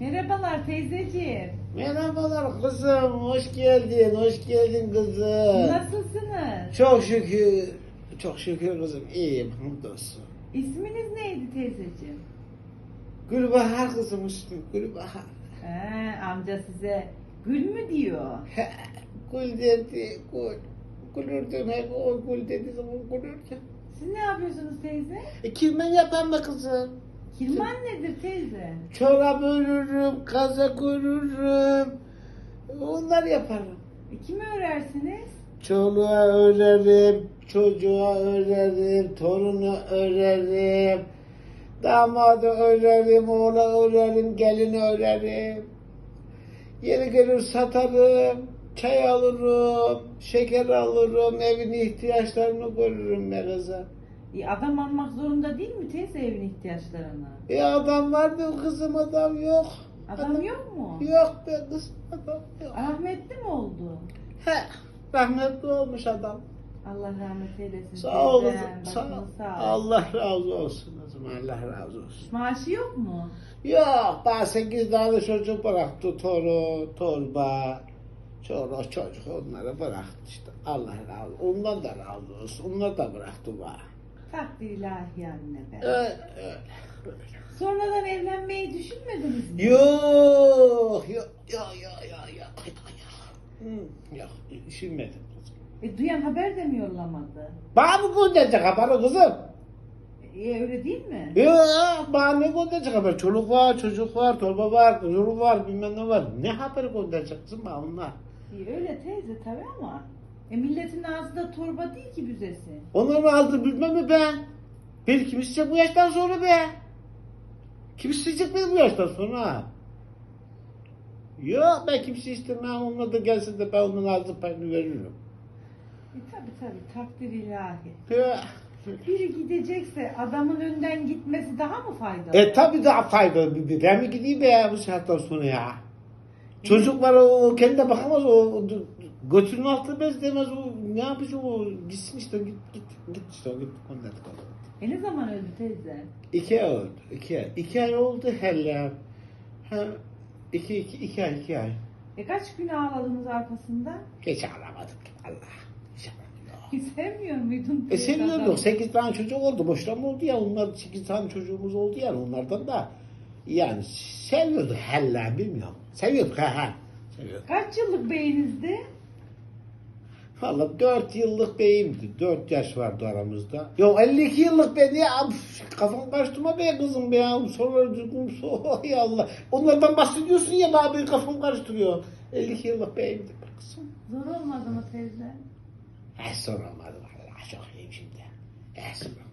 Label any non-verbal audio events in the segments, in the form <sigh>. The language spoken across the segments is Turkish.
Merhabalar teyzeciğim. Merhabalar kızım, hoş geldin, hoş geldin kızım. Nasılsınız? Çok şükür, çok şükür kızım, iyiyim hamdolsun. İsminiz neydi teyzeciğim? Gülbahar kızım ismi, Gülbahar. He, amca size gül mü diyor? Gül dedi, gül. Gülürdüm hep o gül dediği zaman gülürdüm. Siz ne yapıyorsunuz teyze? E, kirmen yapan mı kızım? Kirman nedir teyze? Çorap örürüm, kazak örürüm. Onlar yaparım. E, kimi örersiniz? Çoluğa örerim, çocuğa örerim, torunu örerim. Damadı örerim, oğla örerim, gelini örerim. Yeri gelir satarım, çay alırım, şeker alırım, evin ihtiyaçlarını görürüm kızım. E, adam almak zorunda değil mi teyze evin ihtiyaçlarını? E adam var da kızım adam yok. Adam yok mu? Yok be kızım adam yok. Rahmetli mi oldu? He, rahmetli olmuş adam. Allah rahmet eylesin. Sağ ol teyzem, kızım, sağ ol. başınız sağ. Allah razı olsun kızım, Allah razı olsun. Maaşı yok mu? Yok, daha sekiz tane çocuk bıraktı, torun, torba, çoluk çocuk onları bıraktı işte. Allah razı olsun. Ondan da razı olsun, onlar da bıraktı bana. Takdir ilahi anne be. Öyle, öyle. Sonradan evlenmeyi düşünmediniz mi? Yok, yok, yok, yok, yok, yok, yok, yok. Yok, düşünmedim kızım. E, duyan haber de mi yollamadı? Bana mı gönderecek haberi kızım? E, öyle değil mi? Ya bana ne gönderecek haber? Çoluk var, çocuk var, torba var, kızım var, bilmem ne var. Ne haberi gönderecek kızım bana onlar? E, öyle teyze tabi ama. E, milletin ağzı da torba değil ki büzesi. Onları aldı bilmem mi ben? Beni kim isteyecek bu yaştan sonra be? Kim isteyecek beni bu yaştan sonra? Yok ben kimse istemem. Onlar da gelsin de ben onun ağzı payını veririm. E, tabi tabi takdir ilahi. Ya. Biri gidecekse adamın önden gitmesi daha mı faydalı? E tabi daha faydalı. Ben mi gideyim be ya bu saatten sonra ya? Çocuk var o, o kendine bakamaz o, o götünün altı bezlemez o ne yapacak o gitsin işte git git git işte o git gönderdik onu. E ne zaman öldü teyze? İki ay oldu. İki ay. İki ay oldu hele. Ha, iki, iki, iki ay, iki ay. E kaç gün ağladınız arkasından? Hiç ağlamadık. Allah. Hiç. Sevmiyor muydun? E teyze adamı? Sekiz tane çocuk oldu. Boşlama oldu ya. Onlar sekiz tane çocuğumuz oldu yani onlardan da. Yani seviyorduk hella bilmiyorum. Seviyorduk ha ha. Seviyorduk. Kaç yıllık beyinizdi? Valla dört yıllık beyimdi. Dört yaş vardı aramızda. Yok 52 yıllık be niye? Af, Kafam karıştırma be kızım be ya. Soruları düzgün sor. <laughs> Ya Allah. Onlardan bahsediyorsun ya benim kafam karıştırıyor. 52 yıllık beyimdi be kızım. Zor olmadı mı teyze? Eh soramadı valla. Çok iyiyim şimdi. Eh soramadı.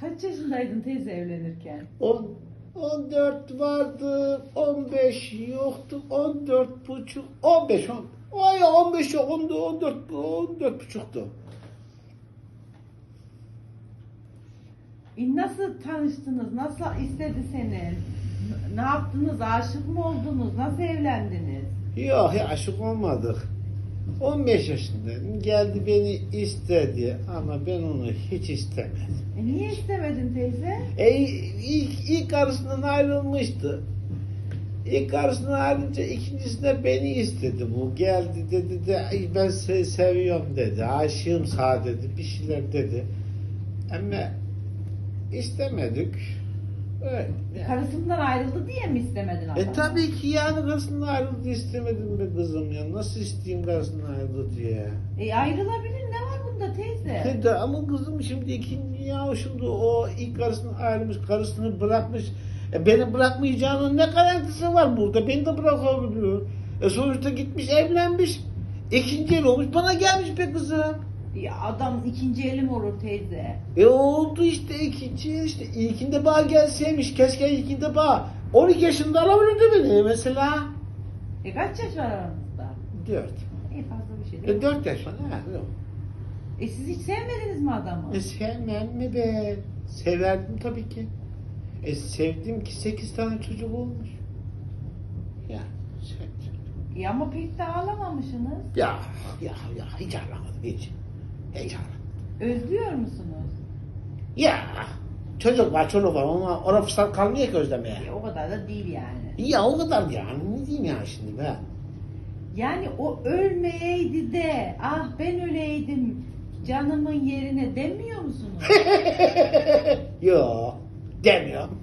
Kaç yaşındaydın teyze evlenirken? On, 14 vardı, 15 yoktu, 14 buçuk, 15, 10. Ay 15 yok, 14, 14, 14 buçuktu. E nasıl tanıştınız? Nasıl istedi seni? N- Ne yaptınız? Aşık mı oldunuz? Nasıl evlendiniz? Yok ya aşık olmadık. 15 yaşındaydım. Geldi beni istedi ama ben onu hiç istemedim. E niye istemedin teyze? E, ilk, ilk karısından ayrılmıştı. İlk karısından ayrılınca ikincisinde beni istedi bu. Geldi dedi de "Ay, ben seni seviyorum dedi. Aşığım sana dedi. Bir şeyler dedi. Ama istemedik. Öyle. yani. Karısından ayrıldı diye mi istemedin adamı? E tabii ki yani karısından ayrıldı istemedim be kızım ya. Nasıl isteyeyim karısından ayrıldı diye. E ayrılabilir ne var bunda teyze? E de ama kızım şimdi ikinci ya şimdi o ilk karısını ayrılmış, karısını bırakmış. E beni bırakmayacağının ne garantisi var burada? Beni de bırakabiliyor. E sonuçta gitmiş evlenmiş. İkinci el olmuş bana gelmiş be kızım. Ya adam ikinci elim olur teyze. E oldu işte ikinci işte. İlkinde bağ gelseymiş. Keşke ilkinde bağ. 12 yaşında alabilirdi beni mesela. E kaç yaş var aranızda? 4. E fazla bir şey değil. E 4 yaş var. Ha, yok. E siz hiç sevmediniz mi adamı? E sevmem mi be? Severdim tabii ki. E sevdim ki sekiz tane çocuk olmuş. Ya sevdim. E ama pek de ağlamamışsınız. Ya ya ya hiç ağlamadım hiç. Ağlamadım. Özlüyor musunuz? Ya Çocuk var, çoluk var. Ona, ona fırsat kalmıyor ki özlemeye. E, o kadar da değil yani. Ya o kadar yani. Ne diyeyim ya şimdi be? Yani o ölmeyeydi de ah ben öleydim canımın yerine demiyor musunuz? <laughs> Yok. Demiyorum.